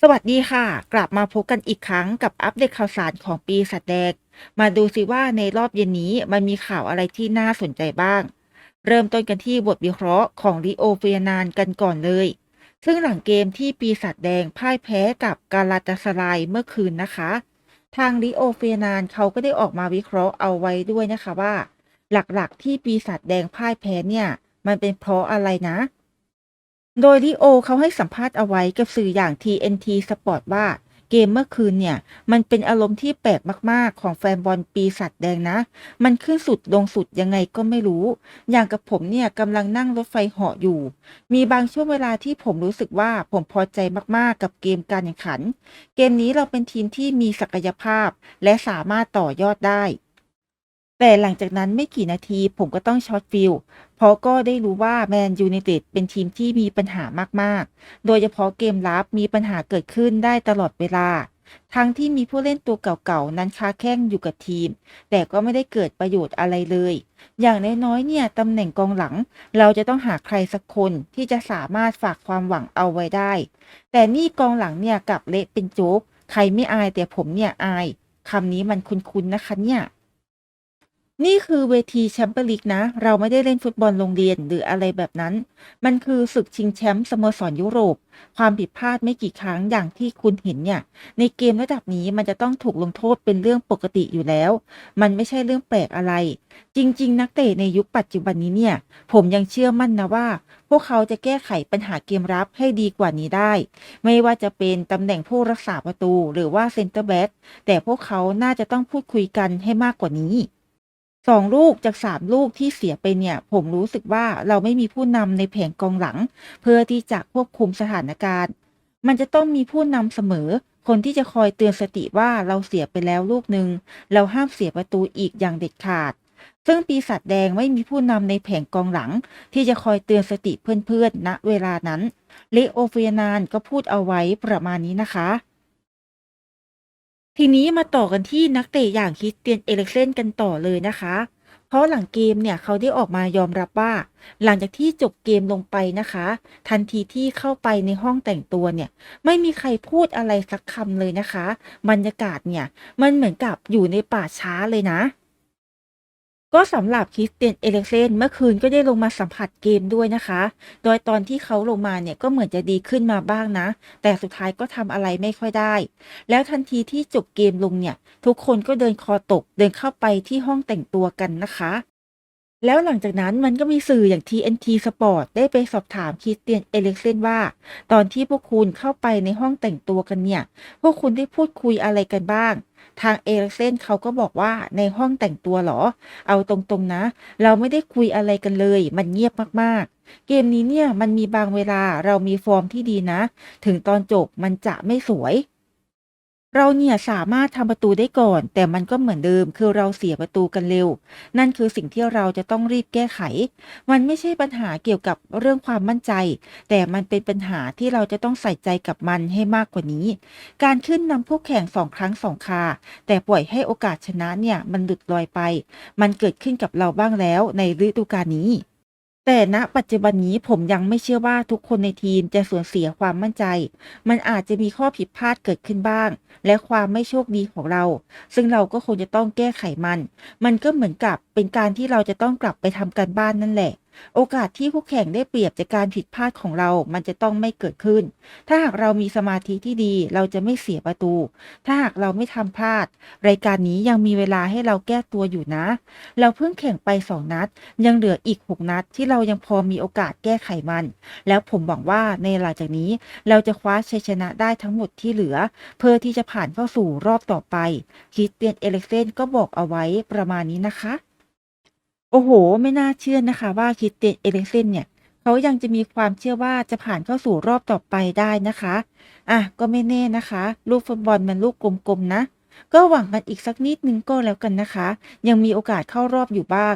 สวัสดีค่ะ กลับมาพบกันอีกครั้งกับอัปเดตข่าวสารของปีศาจแดงมาดูสิว่าในรอบเย็นนี้มันมีข่าวอะไรที่น่าสนใจบ้าง เริ่มต้นกันที่บทวิเคราะห์ของริโอเฟียนานกันก่อนเลย ซึ่งหลังเกมที่ปีศาจแดงพ่ายแพ้กับกาลาตาสรายเมื่อคืนนะคะ ทางริโอเฟียนานเขาก็ได้ออกมาวิเคราะห์เอาไว้ด้วยนะคะว่า หลักๆ ที่ปีศาจแดงพ่ายแพ้เนี่ย มันเป็นเพราะอะไรนะ โดยลิโอเขาให้สัมภาษณ์เอาไว้กับสื่ออย่าง TNT Sport ว่า เกมเมื่อคืนเนี่ย มันเป็นอารมณ์ที่แปลกมากๆ ของแฟนบอลปีศาจแดงนะ มันขึ้นสุดลงสุดยังไงก็ไม่รู้ อย่างกับผมเนี่ยกำลังนั่งรถไฟเหาะอยู่ มีบางช่วงเวลาที่ผมรู้สึกว่าผมพอใจมากๆกับเกมการแข่งขัน เกมนี้เราเป็นทีมที่มีศักยภาพ และสามารถต่อยอดได้ แต่หลังจากนั้นไม่กี่นาทีผมก็ต้องช็อตฟิลเพราะก็ได้รู้ว่าแมนยูไนเต็ดเป็นทีมที่มีปัญหามากๆ โดยเฉพาะเกมรับมีปัญหาเกิดขึ้นได้ตลอดเวลา ทั้งที่มีผู้เล่นตัวเก่าๆ นั้นค้าแข้งอยู่กับทีม แต่ก็ไม่ได้เกิดประโยชน์อะไรเลย อย่างน้อยๆ เนี่ยตำแหน่งกองหลัง เราจะต้องหาใครสักคนที่จะสามารถฝากความหวังเอาไว้ได้ แต่นี่กองหลังเนี่ยกลับเละเป็นโจ๊ก ใครไม่อายแต่ผมเนี่ยอายคำนี้มันคุ้นๆนะคะเนี่ย นี่คือเวทีแชมเปี้ยนลีกนะ เราไม่ได้เล่นฟุตบอลโรงเรียนหรืออะไรแบบนั้น มันคือศึกชิงแชมป์สโมสรยุโรป ความผิดพลาดไม่กี่ครั้งอย่างที่คุณเห็นเนี่ย ในเกมระดับนี้มันจะต้องถูกลงโทษเป็นเรื่องปกติอยู่แล้ว มันไม่ใช่เรื่องแปลกอะไร จริง ๆ นักเตะในยุคปัจจุบันนี้เนี่ย ผมยังเชื่อมั่นนะว่า พวกเขาจะแก้ไขปัญหาเกมรับให้ดีกว่านี้ได้ ไม่ว่าจะเป็นตำแหน่งผู้รักษาประตู หรือว่าเซนเตอร์แบ็กแต่พวกเขาน่าจะต้องพูดคุยกันให้มากกว่านี้ สองลูกจากสามลูกที่เสียไปเนี่ย ผมรู้สึกว่าเราไม่มีผู้นำในแผงกองหลัง เพื่อที่จะควบคุมสถานการณ์ มันจะต้องมีผู้นำเสมอ คนที่จะคอยเตือนสติว่าเราเสียไปแล้วลูกหนึ่งเราห้ามเสียประตูอีกอย่างเด็ดขาด ซึ่งปีศาจแดงไม่มีผู้นำในแผงกองหลัง ที่จะคอยเตือนสติเพื่อนๆณเวลานั้นเลโอเฟียนานก็พูดเอาไว้ประมาณนี้นะคะ ทีนี้มาต่อกันที่นักเตะอย่างคริสเตียนเอลิกเซนกันต่อเลยนะคะ เพราะหลังเกมเนี่ยเขาได้ออกมายอมรับว่า หลังจากที่จบเกมลงไปนะคะ ทันทีที่เข้าไปในห้องแต่งตัวเนี่ย ไม่มีใครพูดอะไรสักคำเลยนะคะ บรรยากาศเนี่ย มันเหมือนกับอยู่ในป่าช้าเลยนะ ก็สำหรับคริสเตียนเอเลเซนเมื่อคืนก็ได้ลงมาสัมผัสเกมด้วยนะคะ โดยตอนที่เขาลงมาเนี่ยก็เหมือนจะดีขึ้นมาบ้างนะ แต่สุดท้ายก็ทำอะไรไม่ค่อยได้ แล้วทันทีที่จบเกมลงเนี่ย ทุกคนก็เดินคอตกเดินเข้าไปที่ห้องแต่งตัวกันนะคะ แล้วหลังจากนั้นมันก็มีสื่ออย่าง TNT Sport ได้ไปสอบถามคริสเตียนเอริกเซนว่า ตอนที่พวกคุณเข้าไปในห้องแต่งตัวกันเนี่ย พวกคุณได้พูดคุยอะไรกันบ้าง ทางเอริกเซนเขาก็บอกว่าในห้องแต่งตัวเหรอ เอาตรงๆนะ เราไม่ได้คุยอะไรกันเลย มันเงียบมากๆ เกมนี้เนี่ยมันมีบางเวลาเรามีฟอร์มที่ดีนะ ถึงตอนจบมันจะไม่สวย เราเนี่ยสามารถทำประตูได้ก่อน แต่มันก็เหมือนเดิม คือเราเสียประตูกันเร็ว นั่นคือสิ่งที่เราจะต้องรีบแก้ไข มันไม่ใช่ปัญหาเกี่ยวกับเรื่องความมั่นใจ แต่มันเป็นปัญหาที่เราจะต้องใส่ใจกับมันให้มากกว่านี้ การขึ้นนำผู้แข่งสองครั้งสองคา แต่ปล่อยให้โอกาสชนะเนี่ยมันหลุดลอยไป มันเกิดขึ้นกับเราบ้างแล้วในฤดูกาลนี้ แต่ณปัจจุบันนี้ผมยังไม่เชื่อว่าทุกคนในทีมจะสูญเสียความมั่นใจ มันอาจจะมีข้อผิดพลาดเกิดขึ้นบ้าง และความไม่โชคดีของเรา ซึ่งเราก็คงจะต้องแก้ไขมัน มันก็เหมือนกับเป็นการที่เราจะต้องกลับไปทำการบ้านนั่นแหละ โอกาสที่คู่แข่งได้เปรียบจากการผิดพลาดของเรา มันจะต้องไม่เกิดขึ้น ถ้าหากเรามีสมาธิที่ดี เราจะไม่เสียประตู ถ้าหากเราไม่ทำพลาด รายการนี้ยังมีเวลาให้เราแก้ตัวอยู่นะ เราเพิ่งแข่งไปสองนัด ยังเหลืออีก 6 นัด ที่เรายังพอมีโอกาสแก้ไขมัน แล้วผมหวังว่าในหลังจากนี้เราจะคว้าชัยชนะได้ทั้งหมดที่เหลือ เพื่อที่จะผ่านเข้าสู่รอบต่อไปคริสเตียนเอเล็กเซนก็บอกเอาไว้ประมาณนี้นะคะ อ้โห ไม่น่าเชื่อนะคะว่าคริสเตียนเอเล็กเซนเนี่ย เขายังจะมีความเชื่อว่าจะผ่านเข้าสู่รอบต่อไปได้นะคะ อะ ก็ไม่แน่นะคะ ลูกฟุตบอลมันลูกกลมๆนะ ก็หวังกันอีกสักนิดนึงก็แล้วกันนะคะ ยังมีโอกาสเข้ารอบอยู่บ้าง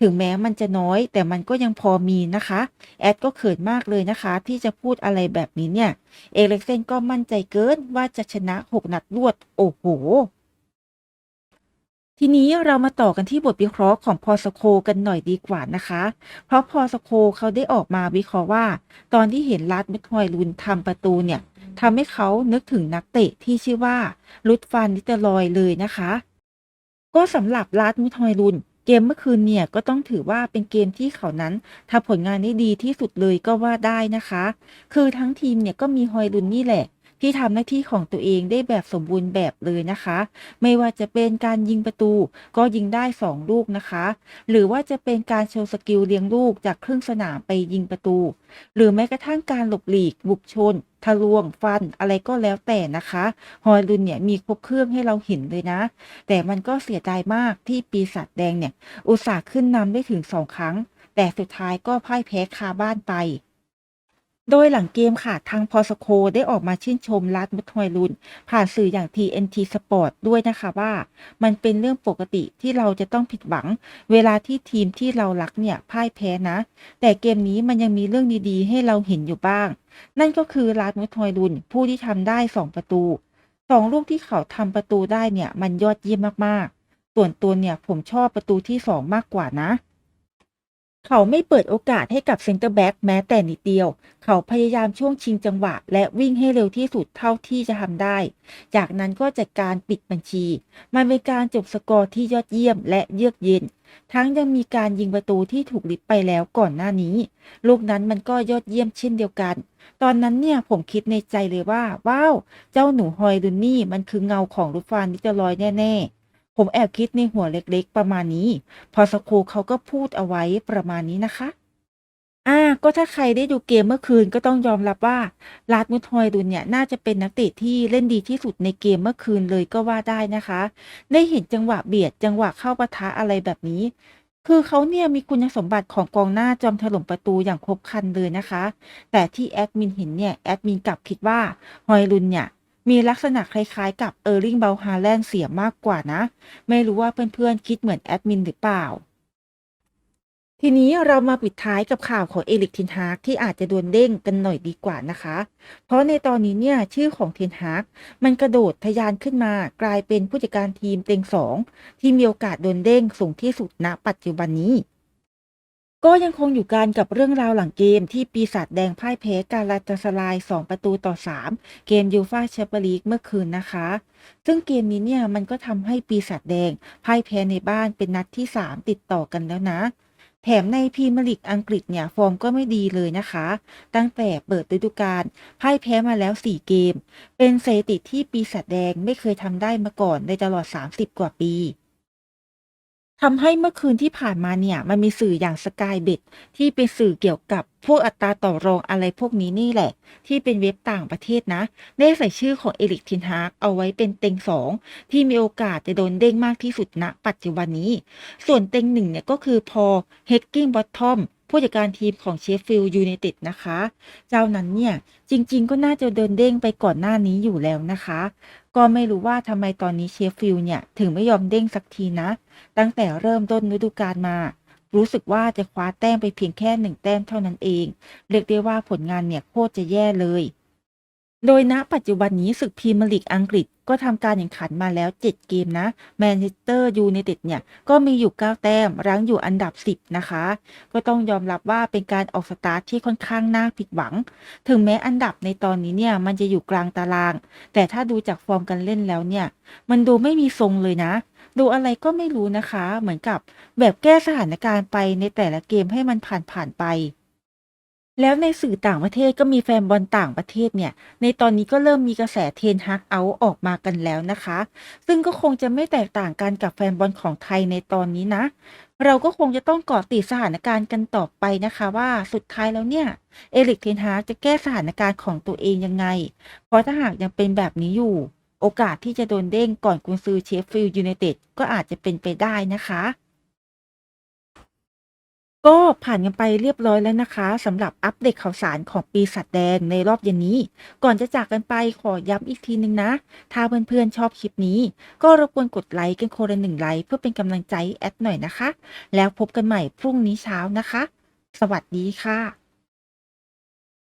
ถึงแม้มันจะน้อย แต่มันก็ยังพอมีนะคะ แอดก็เขินมากเลยนะคะ ที่จะพูดอะไรแบบนี้เนี่ย เอเล็กเซนก็มั่นใจเกินว่าจะชนะ 6 นัดรวด โอ้โห ทีนี้เรามาต่อกันที่บทวิเคราะห์ของพอสโคกันหน่อยดีกว่านะคะ เพราะพอสโคเขาได้ออกมาวิเคราะห์ว่า ตอนที่เห็นลัดเมคฮอยลุนทำประตูเนี่ยทำให้เขานึกถึงนักเตะที่ชื่อว่าลุดฟานนิตอรอยเลยนะคะ ก็สำหรับลาดมุทอยลุนเกมเมื่อคืนเนี่ยก็ต้องถือว่าเป็นเกมที่เขานั้นทำผลงานได้ดีที่สุดเลยก็ว่าได้นะคะ คือทั้งทีมเนี่ยก็มีฮอยลุนนี่แหละ ที่ทำหน้าที่ของตัวเองได้แบบสมบูรณ์แบบเลยนะคะ ไม่ว่าจะเป็นการยิงประตู ก็ยิงได้ 2 ลูกนะคะ หรือว่าจะเป็นการโชว์สกิลเลี้ยงลูกจากครึ่งสนามไปยิงประตู หรือแม้กระทั่งการหลบหลีก บุกชนทะลวงฟันอะไรก็แล้วแต่นะคะ ฮอยลุนเนี่ยมีครบเครื่องให้เราเห็นเลยนะ แต่มันก็เสียดายมากที่ปีศาจแดงเนี่ย อุตส่าห์ขึ้นนำได้ถึง2ครั้ง แต่สุดท้ายก็พ่ายแพ้คาบ้านไป โดยหลังเกมค่ะ ทางพอสโคได้ออกมาชื่นชมรัดมุทอยลุน ผ่านสื่ออย่าง TNT Sport ด้วยนะคะว่า มันเป็นเรื่องปกติที่เราจะต้องผิดหวัง เวลาที่ทีมที่เรารักเนี่ยพ่ายแพ้นะ แต่เกมนี้มันยังมีเรื่องดีๆ ให้เราเห็นอยู่บ้าง นั่นก็คือรัดมุทอยลุน ผู้ที่ทำได้ 2 ประตู2ลูกที่เขาทำประตูได้เนี่ยมันยอดเยี่ยมมากๆ ส่วนตัวเนี่ยผมชอบประตูที่ 2 มากกว่านะ เขาไม่เปิดโอกาสให้กับเซนเตอร์แบ็กแม้แต่นิดเดียว เขาพยายามช่วงชิงจังหวะ และวิ่งให้เร็วที่สุดเท่าที่จะทำได้ จากนั้นก็จัดการปิดบัญชี มันเป็นการจบสกอร์ที่ยอดเยี่ยมและเยือกเย็น ทั้งยังมีการยิงประตูที่ถูกลิบไปแล้วก่อนหน้านี้ ลูกนั้นมันก็ยอดเยี่ยมเช่นเดียวกัน ตอนนั้นเนี่ยผมคิดในใจเลยว่า ว้าว เจ้าหนูฮอยลุนนี่มันคือเงาของรูฟานนิจลอยแน่ ๆ ผมแอบคิดในหัวเล็กๆ ประมาณนี้ พอสโคเขาก็พูดเอาไว้ประมาณนี้นะคะอ่าก็ถ้าใครได้ดูเกมเมื่อคืนก็ต้องยอมรับว่าลาดมุทอยลุนเนี่ยน่าจะเป็นนักเตะที่เล่นดีที่สุดในเกมเมื่อคืนเลยก็ว่าได้นะคะ ได้เห็นจังหวะเบียดจังหวะเข้าปะทะอะไรแบบนี้ คือเขาเนี่ยมีคุณสมบัติของกองหน้าจอมถล่มประตูอย่างครบครันเลยนะคะ แต่ที่แอดมินเห็นเนี่ยแอดมินกลับคิดว่าฮอยลุนเนี่ย มีลักษณะคล้ายๆ กับเออร์ลิงเบลฮาแลนเสียมากกว่านะ ไม่รู้ว่าเพื่อนๆ คิดเหมือนแอดมินหรือเปล่า ทีนี้เรามาปิดท้ายกับข่าวของเอลิกเทนฮากที่อาจจะโดนเด้งกันหน่อยดีกว่านะคะ เพราะในตอนนี้เนี่ยชื่อของเทนฮากมันกระโดดทะยานขึ้นมากลายเป็นผู้จัดการทีมเต็งสองที่มีโอกาสโดนเด้งสูงที่สุดณปัจจุบันนี้ ก็ยังคงอยู่กันกับเรื่องราวหลังเกมที่ปีศาจแดงพ่ายแพ้กาลาตาสลาย 2 ประตูต่อ 3 เกมยูฟาแชมเปี้ยนลีกเมื่อคืนนะคะ ซึ่งเกมนี้เนี่ยมันก็ทำให้ปีศาจแดงพ่ายแพ้ในบ้านเป็นนัดที่ 3 ติดต่อกันแล้วนะ แถมในพรีเมียร์ลีกอังกฤษเนี่ยฟอร์มก็ไม่ดีเลยนะคะ ตั้งแต่เปิดฤดูกาลพ่ายแพ้มาแล้ว 4 เกม เป็นสถิติที่ปีศาจแดงไม่เคยทำได้มาก่อนในตลอด 30 กว่าปี ทำให้เมื่อคืนที่ผ่านมาเนี่ย มันมีสื่ออย่างสกายเบ t ที่เป็นสื่อเกี่ยวกับพวกอัตราต่อรองอะไรพวกนี้นี่แหละ ที่เป็นเว็บต่างประเทศนะ ได้ใส่ชื่อของเอริกทินฮากเอาไว้เป็นเต็งสองที่มีโอกาสจะโดนเด้งมากที่สุดณปัจจุบันนี้ ส่วนเต็งหนึ่งเนี่ยก็คือพอเฮกกิ้งบอททอมผู้จัดการทีมของเชฟฟิลด์ยูไนเต็ดนะคะ เจ้านั้นเนี่ย จริง ๆ ก็น่าจะเดินเด้งไปก่อนหน้านี้อยู่แล้วนะคะ ก็ไม่รู้ว่าทำไมตอนนี้เชฟฟิลเนี่ย ถึงไม่ยอมเด้งสักทีนะ ตั้งแต่เริ่มต้นฤดูกาลมา รู้สึกว่าจะคว้าแต้มไปเพียงแค่หนึ่งแต้มเท่านั้นเอง เรียกได้ว่าผลงานเนี่ยโคตรจะแย่เลย โดยณปัจจุบันนี้ศึกพรีเมียร์ลีกอังกฤษก็ทำการแข่งขันมาแล้ว 7 เกมนะแมนเชสเตอร์ยูไนเต็ดเนี่ย ก็มีอยู่ 9 แต้ม รั้งอยู่อันดับ 10 นะคะ ก็ต้องยอมรับว่าเป็นการออกสตาร์ทที่ค่อนข้างน่าผิดหวัง ถึงแม้อันดับในตอนนี้เนี่ย มันจะอยู่กลางตาราง แต่ถ้าดูจากฟอร์มการเล่นแล้วเนี่ย มันดูไม่มีทรงเลยนะ ดูอะไรก็ไม่รู้นะคะ เหมือนกับแบบแก้สถานการณ์ไปในแต่ละเกมให้มันผ่านผ่านไป แล้วในสื่อต่างประเทศก็มีแฟนบอลต่างประเทศเนี่ย ในตอนนี้ก็เริ่มมีกระแสเทนฮักเอาออกมากันแล้วนะคะ ซึ่งก็คงจะไม่แตกต่างกันกับแฟนบอลของไทยในตอนนี้นะ เราก็คงจะต้องเกาะติดสถานการณ์กันต่อไปนะคะว่าสุดท้ายแล้วเนี่ย เอริกเทนฮากจะแก้สถานการณ์ของตัวเองยังไง เพราะถ้าหากยังเป็นแบบนี้อยู่ โอกาสที่จะโดนเด้งก่อนกุนซือเชฟฟิลด์ยูไนเต็ดก็อาจจะเป็นไปได้นะคะ ก็ผ่านกันไปเรียบร้อยแล้วนะคะสำหรับอัปเดตข่าวสารของปีศาจแดงในรอบเย็นนี้ ก่อนจะจากกันไปขอย้ำอีกทีนึงนะ ถ้าเพื่อนๆชอบคลิปนี้ ก็รบกวนกดไลค์กันคนละหนึ่งไลค์เพื่อเป็นกำลังใจแอดหน่อยนะคะ แล้วพบกันใหม่พรุ่งนี้เช้านะคะ สวัสดีค่ะ